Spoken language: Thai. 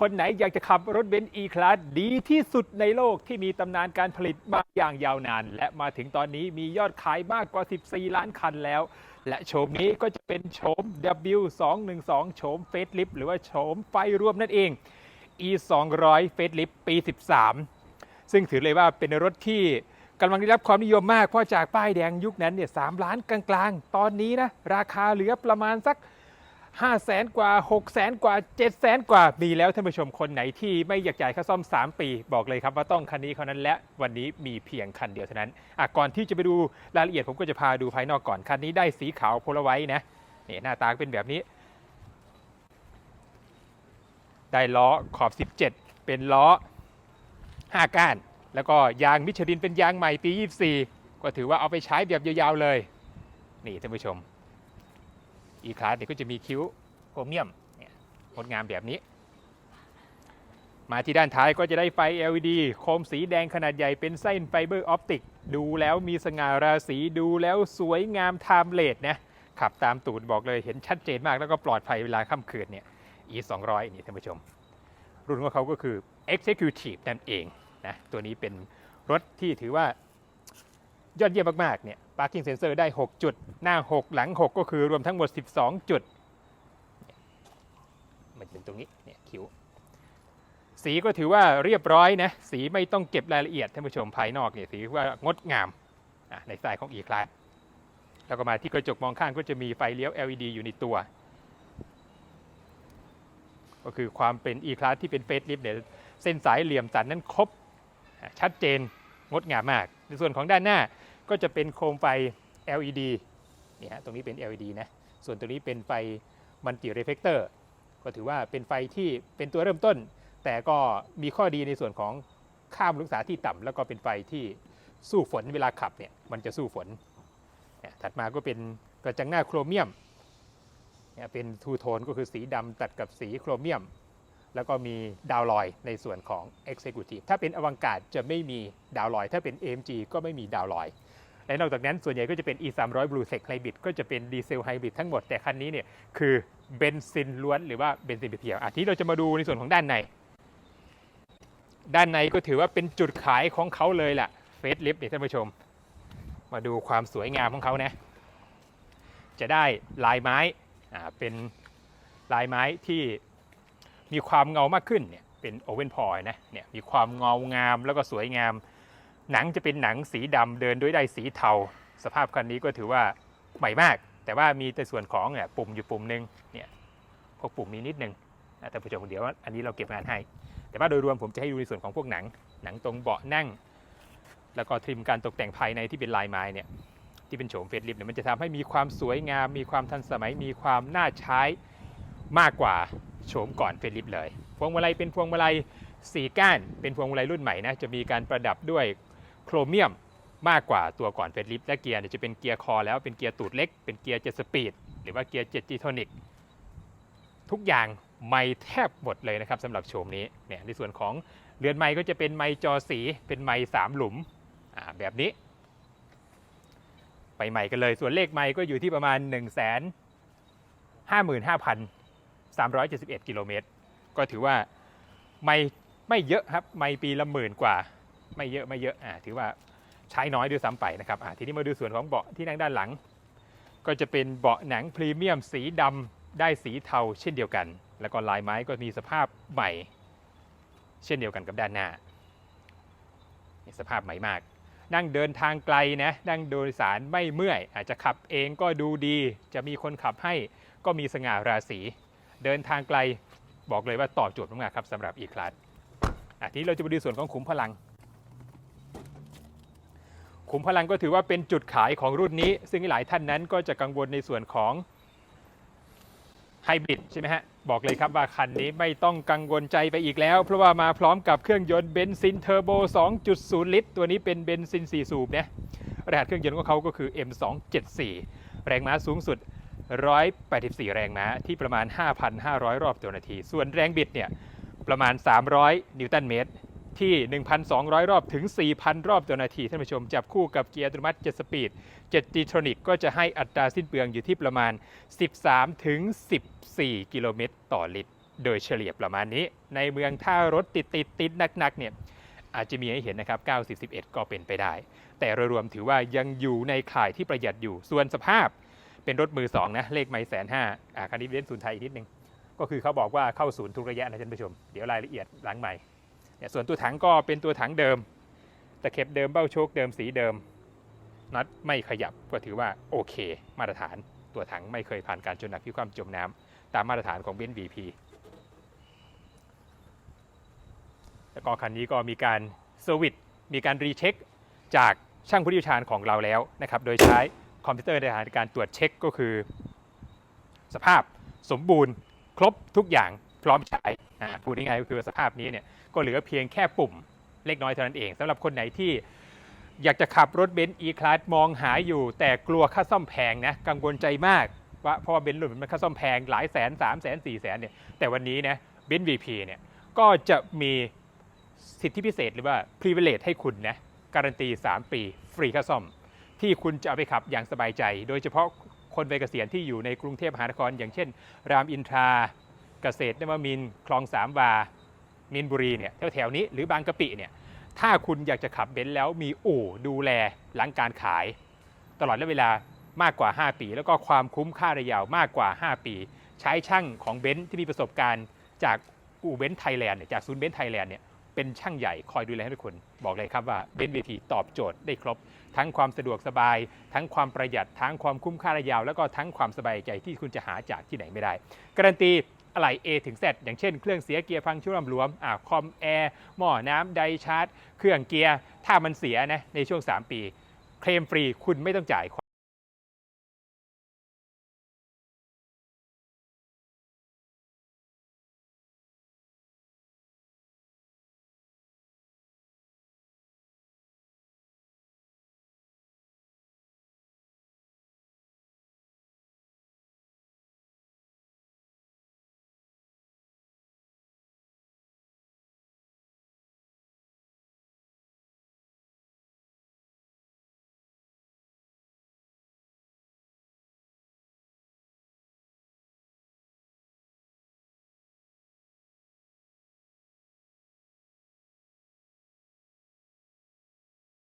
คนไหนอยากจะขับรถเบนซ์ E-Class ดีที่สุดในโลกที่มีตำนานการผลิตมาอย่างยาวนาน และมาถึงตอนนี้มียอดขายมากกว่า 14 ล้านคันแล้ว และโฉมนี้ก็จะเป็นโฉม W212 โฉมเฟสลิฟหรือว่าโฉมไฟรวมนั่นเอง E 200 Facelift ปี 13 ซึ่งถือเลยว่าเป็นรถที่กำลังได้รับความนิยมมาก เพราะจากป้ายแดงยุคนั้นเนี่ย3ล้านกลางๆ ตอนนี้นะราคาเหลือประมาณสัก 5 0 0แสนกว่า 6 0แสนกว่า7 0 0แสนกว่า มีแล้วท่านผู้ชมคนไหนที่ไม่อยากจ่ายค่าซ่อม 3 ปี บอกเลยครับว่าต้องคันนี้เท่านั้นและวันนี้มีเพียงคันเดียวเท่านั้นอะก่อนที่จะไปดูรายละเอียดผมก็จะพาดูภายนอกก่อน คันนี้ได้สีขาวโพลไว้นะนี่หน้าตาเป็นแบบนี้ ได้ล้อขอบ 17 เป็นล้อ 5 ก้าน แล้วก็ยางมิชลินเป็นยางใหม่ปี 24 ก็ถือว่าเอาไปใช้แบบยาวๆเลย นี่ท่านผู้ชม อีคลาสเนี่ยก็จะมีคิ้วโครเมียมเนี่ยงดงามแบบนี้ มาที่ด้านท้ายก็จะได้ไฟ LED โคมสีแดงขนาดใหญ่เป็นเส้นไฟเบอร์ออปติก ดูแล้วมีสง่าราศีดูแล้วสวยงามไทม์เลสนะขับตามตูดบอกเลยเห็นชัดเจนมากแล้วก็ปลอดภัยเวลาค่ำคืนเนี่ย E 2 0 0นี่ท่านผู้ชม รุ่นของเขาก็คือ Executive นั่นเองนะตัวนี้เป็นรถที่ถือว่ายอดเยี่ยมมากๆเนี่ย Parking Sensor ได้ 6 จุด หน้า 6 หลัง 6 ก็คือรวมทั้งหมด 12 จุด มันเป็นตรงนี้ เนี่ยคิ้ว สีก็ถือว่าเรียบร้อยนะ สีไม่ต้องเก็บรายละเอียดท่านผู้ชมภายนอกเนี่ยสีว่างดงามในสายของ E-Class แล้วก็มาที่กระจกมองข้างก็จะมีไฟเลี้ยว LED อยู่ในตัว ก็คือความเป็น E-Class ที่เป็นเฟสลิฟเนี่ยเส้นสายเหลี่ยมสันนั้นครบ ชัดเจนงดงามมาก ในส่วนของด้านหน้า ก็จะเป็นโคมไฟ LED เนี่ยฮะตรงนี้เป็น LED นะ ส่วนตรงนี้เป็นไฟมันติเรฟเฟกเตอร์ก็ถือว่าเป็นไฟที่เป็นตัวเริ่มต้น แต่ก็มีข้อดีในส่วนของข้ามลูกศาที่ต่ำแล้วก็เป็นไฟที่สู้ฝนเวลาขับเนี่ยมันจะสู้ฝน ถัดมาก็เป็นกระจังหน้าโครเมียมเนี่ยเป็นทูโทนก็คือสีดำตัดกับสีโครเมียม แล้วก็มีดาวลอยในส่วนของ Executive ถ้าเป็นอวังการจะไม่มีดาวลอย ถ้าเป็น AMG ก็ไม่มีดาวลอย และนอกจากนั้นส่วนใหญ่ก็จะเป็น E 3 0 0 Blue Tech Hybrid ก็จะเป็นดีเซลไฮบริดทั้งหมดแต่คันนี้เนี่ยคือเบนซินล้วนหรือว่าเบนซินเพียวอะทีนี้เราจะมาดูในส่วนของด้านใน ด้านในก็ถือว่าเป็นจุดขายของเขาเลยล่ะเฟสลิฟเนี่ยท่านผู้ชม มาดูความสวยงามของเขานะจะได้ลายไม้อ่าเป็นลายไม้ที่มีความเงามากขึ้นเนี่ยเป็นโอเวนพอยนะเนี่ยมีความเงางามแล้วก็สวยงาม หนังจะเป็นหนังสีดำเดินด้วยได้สีเทา สภาพคันนี้ก็ถือว่าใหม่มาก แต่ว่ามีแต่ส่วนของเนี่ยปุ่มอยู่ปุ่มหนึ่งเนี่ยพวกปุ่มนี้นิดนึงแต่ผู้ชมเดี๋ยวอันนี้เราเก็บงานให้ แต่ว่าโดยรวมผมจะให้ดูในส่วนของพวกหนัง หนังตรงเบาะนั่ง แล้วก็ทริมการตกแต่งภายในที่เป็นลายไม้เนี่ยที่เป็นโฉมเฟสลิฟเนี่ยมันจะทำให้มีความสวยงาม มีความทันสมัยมีความน่าใช้มากกว่าโฉมก่อนเฟสลิฟเลย พวงมาลัยเป็นพวงมาลัยสีก้าน เป็นพวงมาลัยรุ่นใหม่นะจะมีการประดับด้วย โครเมียมมากกว่าตัวก่อนเฟสลิฟและเกียร์เนี่ยจะเป็นเกียร์คอแล้วเป็นเกียร์ตูดเล็ก เป็นเกียร์เจ็ดสปีดหรือว่าเกียร์เจ็ดจีโทนิกทุกอย่างไม่แทบหมดเลยนะครับสำหรับโฉมนี้เนี่ยในส่วนของเรือนไม้ก็จะเป็นไม้จอสีเป็นไม้สามหลุมแบบนี้ ไปใหม่กันเลย ส่วนเลขไม้ก็อยู่ที่ประมาณ 1 5 5 371 กิโลเมตรก็ถือว่าไม่ไม่เยอะครับ ไม่ปีละหมื่นกว่า ไม่เยอะไม่เยอะอ่าถือว่าใช้น้อยด้วยซ้ำไปนะครับอ่าทีนี้มาดูส่วนของเบาะที่นั่งด้านหลัง ก็จะเป็นเบาะหนังพรีเมียมสีดำได้สีเทาเช่นเดียวกัน แล้วก็ลายไม้ก็มีสภาพใหม่ เช่นเดียวกันกับด้านหน้าสภาพใหม่มาก นั่งเดินทางไกลนะนั่งโดยสารไม่เมื่อย อาจจะขับเองก็ดูดี จะมีคนขับให้ก็มีสง่าราศีเดินทางไกลบอกเลยว่าตอบโจทย์มากครับสำหรับ E-Class อะทีนี้เราจะมาดูส่วนของขุมพลัง ขุมพลังก็ถือว่าเป็นจุดขายของรุ่นนี้ ซึ่งหลายท่านนั้นก็จะกังวลในส่วนของไฮบริดใช่ไหมฮะ บอกเลยครับว่าคันนี้ไม่ต้องกังวลใจไปอีกแล้ว เพราะว่ามาพร้อมกับเครื่องยนต์เบนซินเทอร์โบ 2.0 ลิตร ตัวนี้เป็นเบนซิน 4 สูบนะรหัสเครื่องยนต์ของเขาก็คือ M274 แรงม้าสูงสุด 184 แรงม้าที่ประมาณ 5,500 รอบต่อนาที ส่วนแรงบิดเนี่ยประมาณ 300 นิวตันเมตร ที่ 1,200 รอบถึง 4,000 รอบต่อนาที ท่านผู้ชม จับคู่กับเกียร์อัตโนมัติ 7 สปีด7 d ีทรอนิกก็จะให้อัตราสิ้นเปลืองอยู่ที่ประมาณ 13 ถึง 14 กิโลเมตรต่อลิตร โดยเฉลี่ยประมาณนี้ ในเมืองถ้ารถติดติดติดหนักๆเนี่ยอาจจะมีให้เห็นนะครับ 90 11 ก็เป็นไปได้ แต่โดยรวมถือว่ายังอยู่ในข่ายที่ประหยัดอยู่ ส่วนสภาพเป็นรถมือสองนะ เลขไม่แสนห้าอ่าคันนี้เล่นศูนย์ไทยอีกนิดนึง ก็คือเขาบอกว่าเข้าศูนย์ทุกระยะนะท่านผู้ชม เดี๋ยวรายละเอียดหลังใหม่ เนี่ยส่วนตัวถังก็เป็นตัวถังเดิมตะเข็บเดิมเบ้าโชคเดิมสีเดิมน็อตไม่ขยับก็ถือว่าโอเค มาตรฐานตัวถังไม่เคยผ่านการจนหนักพิความจมน้ำตามมาตรฐานของเบนซ์ VP แล้วก็คันนี้ก็มีการเซอร์วิสมีการรีเช็คจากช่างผู้เชี่ยวชาญของเราแล้วนะครับ โดยใช้คอมพิวเตอร์ในการตรวจเช็คก็คือ สภาพสมบูรณ์ ครบทุกอย่างพร้อมใช้ พูดง่ายๆก็คือสภาพนี้เนี่ยก็เหลือเพียงแค่ปุ่มเล็กน้อยเท่านั้นเองสำหรับคนไหนที่อยากจะขับรถเบนซ์ E-Class มองหาอยู่ แต่กลัวค่าซ่อมแพงนะกังวลใจมากว่าเพราะว่าเบนซ์รุ่นมันค่าซ่อมแพงหลายแสน3 0 0แสน4แสนเนี่ยแต่วันนี้นะเบนซ์ VP เนี่ยก็จะมีสิทธิพิเศษหรือว่า privilege ให้คุณนะการันตี 3 ปีฟรีค่าซ่อม ที่คุณจะเอาไปขับอย่างสบายใจ โดยเฉพาะคนวัยเกษียณที่อยู่ในกรุงเทพมหานคร อย่างเช่น รามอินทรา เกษตรนวมินคลองสามวามินบุรีเนี่ยแถวๆนี้หรือบางกะปิเนี่ยถ้าคุณอยากจะขับเบนซ์แล้วมีอู่ดูแลหลังการขาย ตลอดระยะเวลามากกว่า 5 ปี แล้วก็ความคุ้มค่าระยะยาวมากกว่า 5 ปี ใช้ช่างของเบนซ์ที่มีประสบการณ์จากอู่เบนซ์ไทยแลนด์เนี่ยจากศูนย์เบนซ์ไทยแลนด์เนี่ยเป็นช่างใหญ่คอยดูแลให้ทุกคนบอกเลยครับว่าเบนซ์วีทีตอบโจทย์ได้ครบ ทั้งความสะดวกสบาย ทั้งความประหยัดทั้งความคุ้มค่าระยะยาว แล้วก็ทั้งความสบายใจที่คุณจะหาจากที่ไหนไม่ได้ การันตี อะไหล่ A ถึง Z อย่างเช่นเครื่องเสียเกียร์ฟังก์ชันรวมอ่าคอมแอร์หม้อน้ำไดชาร์จ เครื่องเกียร์ ถ้ามันเสียนะในช่วง 3 ปี เคลมฟรีคุณไม่ต้องจ่ายค